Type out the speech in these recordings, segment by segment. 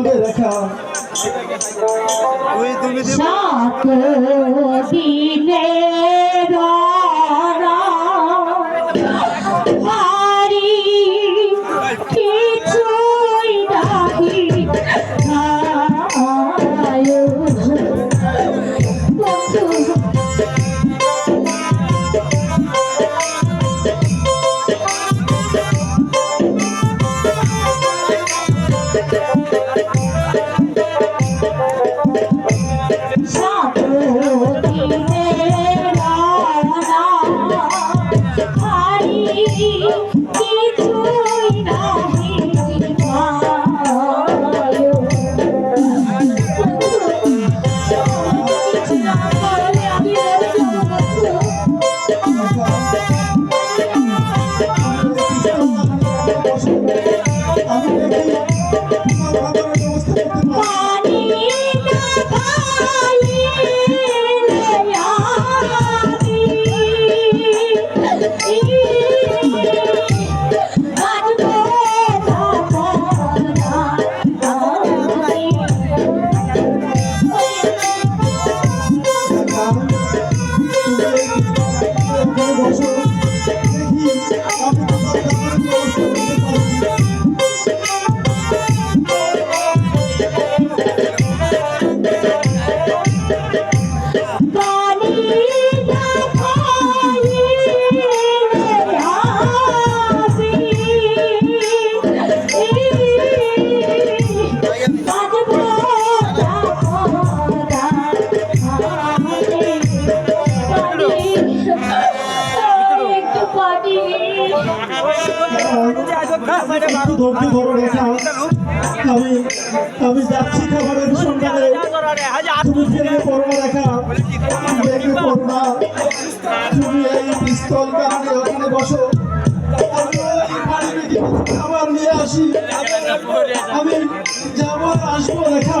সঙ্গে রাখা সাত দিনে It's দেখি আমি একটু ধৈর্য ধরে রেখা আমি আমি যাচ্ছি খাবারের সন্ধানে তুমি ফিরে পড়ো রেখা দেখে পড়না তুমি এই পিস্তল কারণে ওখানে বসো খাবার নিয়ে আসি আমি যাব আসব দেখা।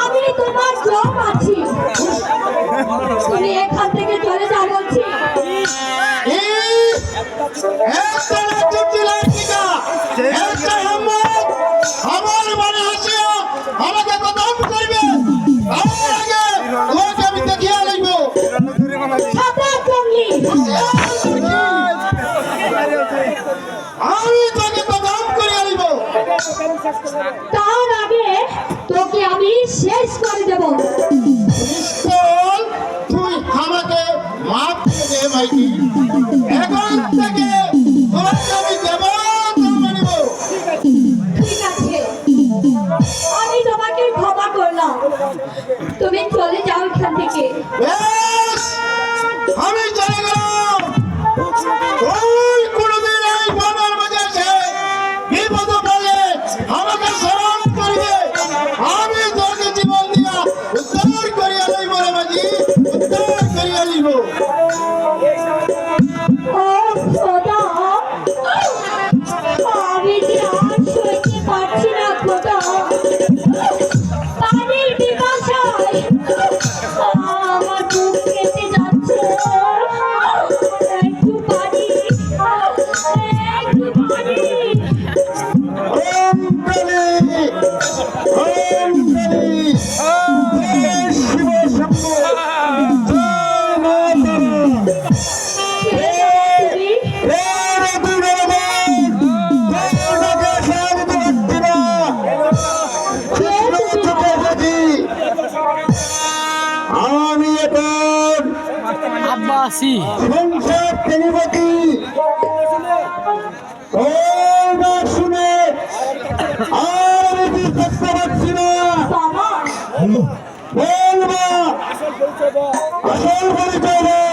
আমি তোমার আছি। শুনে আর দেখতে পাচ্ছি না? বলবা আসল পরিচয়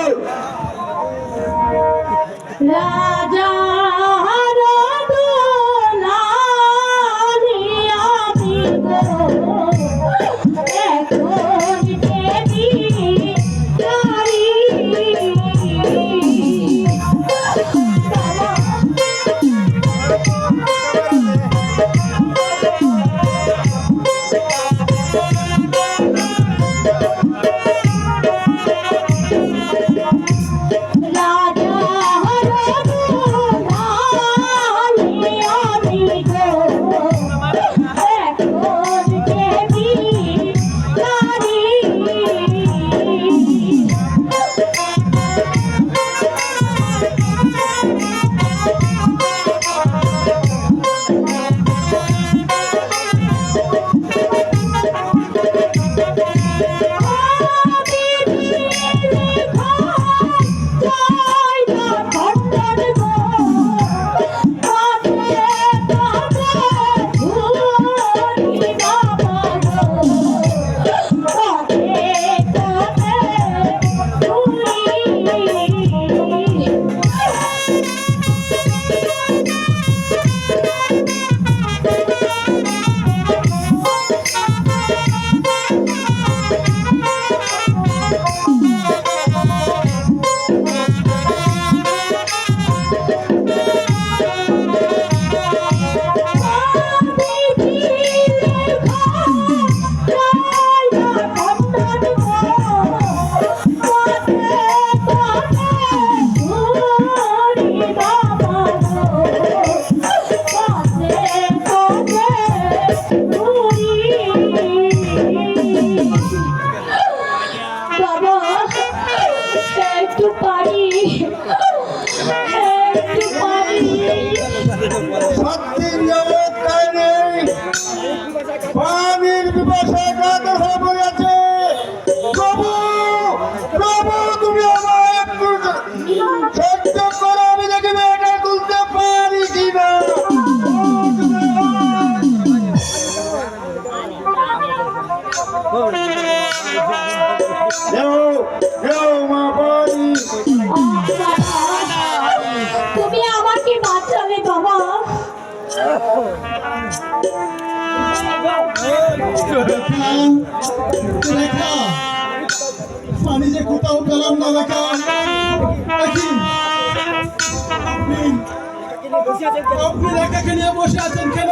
সত্যি আমি যে কোথাও পেলাম না লেখা আপনি লেখাকে নিয়ে বসে আছেন কেন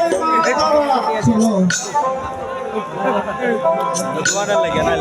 চলো লাগে না